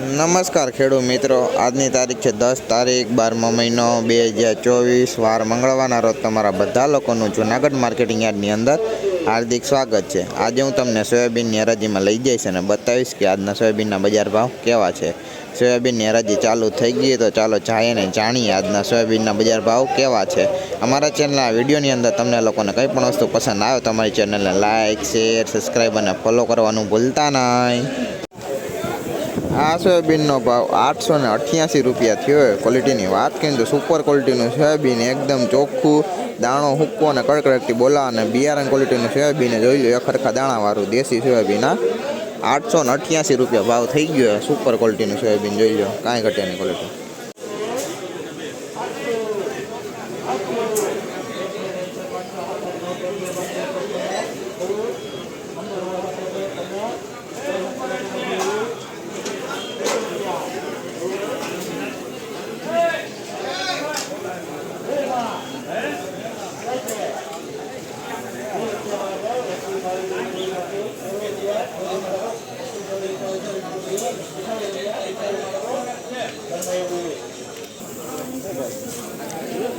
નમસ્કાર ખેડૂત મિત્રો. આજની તારીખ છે દસ તારીખ, બારમો મહિનો, બે હજાર ચોવીસ, વાર મંગળવારના રોજ તમારા બધા લોકોનું જૂનાગઢ માર્કેટિંગ યાર્ડની અંદર હાર્દિક સ્વાગત છે. આજે હું તમને સોયાબીનની હરાજીમાં લઈ જઈશ અને બતાવીશ કે આજના સોયાબીનના બજાર ભાવ કેવા છે. સોયાબીનની હરાજી ચાલુ થઈ ગઈ તો ચાલો જાઈએ ને જાણીએ આજના સોયાબીનના બજાર ભાવ કેવા છે. અમારા ચેનલના વિડીયોની અંદર તમને લોકોને કંઈ પણ વસ્તુ પસંદ આવે તો અમારી ચેનલને લાઇક શેર, સબસ્ક્રાઈબ અને ફોલો કરવાનું ભૂલતા નહીં. આ સોયાબીનનો ભાવ આઠસો ને અઠ્યાસી રૂપિયા થયો ક્વોલિટીની વાત કરીએ તો સુપર ક્વોલિટીનું સોયાબીન એકદમ ચોખ્ખું, દાણો હુક્કો અને કડકડકથી બોલા અને બિયારણ ક્વોલિટીનું સોયાબીન જોઈ લો ખરખા દાણાવાળું દેશી સોયાબીન આઠસો ને અઠ્યાસી રૂપિયા ભાવ થઈ ગયો સુપર ક્વોલિટીનું સોયાબીન જોઈ લો, કાંઈ ઘટ્યાની ક્વોલિટી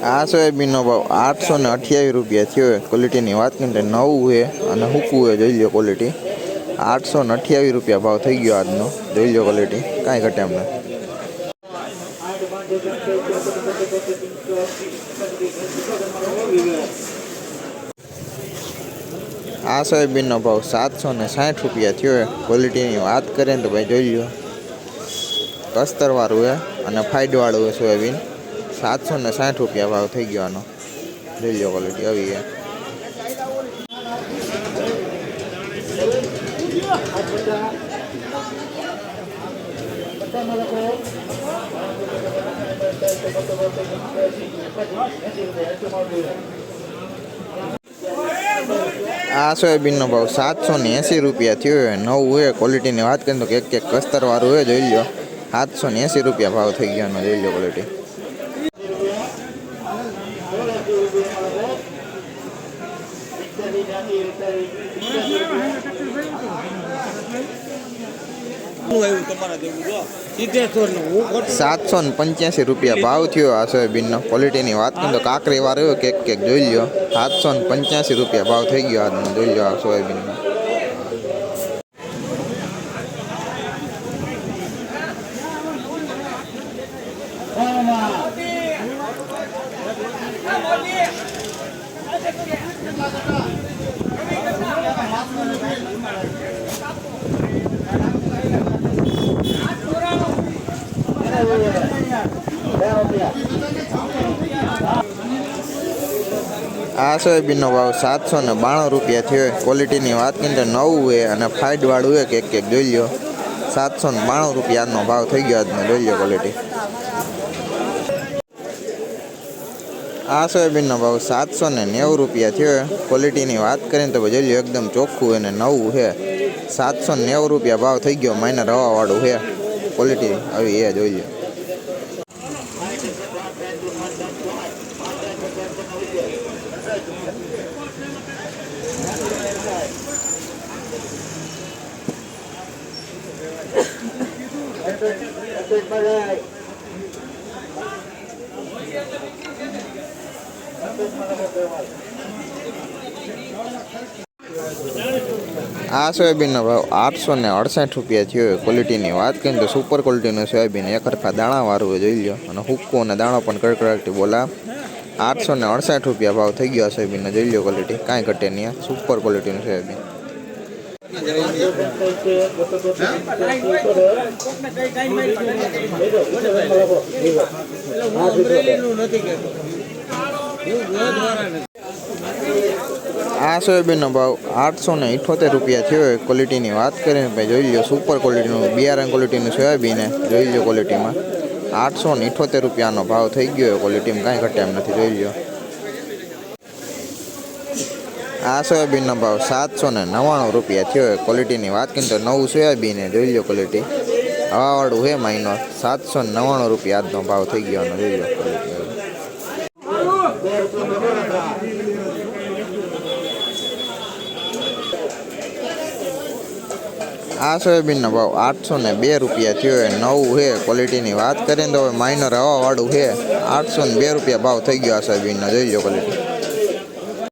આ સોયાબીનનો ભાવ આઠસો ને અઠ્યાવીસ રૂપિયા થયો હોય ક્વોલિટીની વાત કરીએ તો નવું છે અને હૂકવું છે, જોઈ લો ક્વોલિટી આઠસો ને અઠ્યાવીસ રૂપિયા ભાવ થઈ ગયો આજનો. જોઈ લો ક્વોલિટી કાંઈ ઘટે એમને આ સોયાબીનનો ભાવ સાતસો ને સાઠ રૂપિયા થયો ક્વોલિટીની વાત કરીએ તો ભાઈ જોઈ લો. કસ્તરવાળું છે અને ફાઇડવાળું છે સોયાબીન. સાતસો ને સાઠ રૂપિયા ભાવ થઈ ગયો આનો જોઈ લો ક્વોલિટી આવી છે. આ સોયાબીનનો ભાવ સાતસો ને એંસી રૂપિયા થયો હોય નવું હોય ક્વોલિટીની વાત કરીએ તો કે એક એક કસ્તરવાળું હોય જોઈ લો. સાતસો ને એંસી રૂપિયા ભાવ થઈ ગયો એનો જોઈ લો ક્વોલિટી સાતસો ને પંચ્યાસી રૂપિયા ભાવ થયો આ સોયાબીનનો ક્વોલિટીની વાત કરીએ તો કાકરી વાર હોય કેક કેક જોઈ લો સાતસો ને પંચ્યાસી રૂપિયા ભાવ થઈ ગયો આજનો, જોઈ લો આ સોયાબીનનો। આ સોયાબીનનો ભાવ સાતસો ને બાણું રૂપિયા થયો. ક્વોલિટીની વાત કરીએ તો નવું એ અને ફાઇટવાળું એક કેક કેક જોઈ લો સાતસો ને બાણું રૂપિયા આજનો ભાવ થઈ ગયો આજનો. જોઈ લો ક્વોલિટી આ સોયાબીનનો ભાવ સાતસો ને નેવું રૂપિયા થયો ક્વોલિટીની વાત કરીને તો લો એકદમ ચોખ્ખું અને નવું છે સાતસો નેવું રૂપિયા ભાવ થઈ ગયો માઇનર રવાવાળું છે ક્વોલિટી આવી એ જોઈ લો આ સોયાબીનનો ભાવ આઠસો ને અડસઠ રૂપિયા થયો ક્વોલિટીની વાત કરીએ તો સુપર ક્વોલિટીનું સોયાબીન એક હરખા દાણાવાળું જોઈ લો અને હુક્કો અને દાણો પણ કડકડાટી બોલા. આઠસો ને અડસઠ રૂપિયા ભાવ થઈ ગયો આ સોયાબીનનો, જોઈ લો ક્વોલિટી કાંઈ ઘટે નહીં સુપર ક્વોલિટીનું સોયાબીન. આ સોયાબીનનો ભાવ આઠસો ને ઇઠોતેર રૂપિયા થયો હોય ક્વોલિટીની વાત કરીએ ભાઈ જોઈ લો સુપર ક્વોલિટીનું બિયારણ ક્વોલિટીનું સોયાબીન. જોઈ લો ક્વોલિટીમાં આઠસો ને ઇઠોતેર રૂપિયાનો ભાવ થઈ ગયો હોય ક્વોલિટીમાં કાંઈ ઘટે એમ નથી, જોઈ લો આ સોયાબીનનો ભાવ સાતસો ને નવ્વાણું રૂપિયા થયો હોય ક્વોલિટીની વાત કરીને તો નવું સોયાબીન. જોઈ લો ક્વોલિટી હવાવાળું હે માઇનોર સાતસો નવ્વાણું રૂપિયા આજનો ભાવ થઈ ગયો જોઈ લો ક્વોલિટી આ સોયાબીનનો ભાવ આઠસો ને બે રૂપિયા થયો છે નવું છે. ક્વોલિટીની વાત કરીએ તો હવે માઇનર હવાવાળું છે. આઠસો ને બે રૂપિયા ભાવ થઈ ગયો આ સોયાબીનનો. જોઈ લો ક્વોલિટી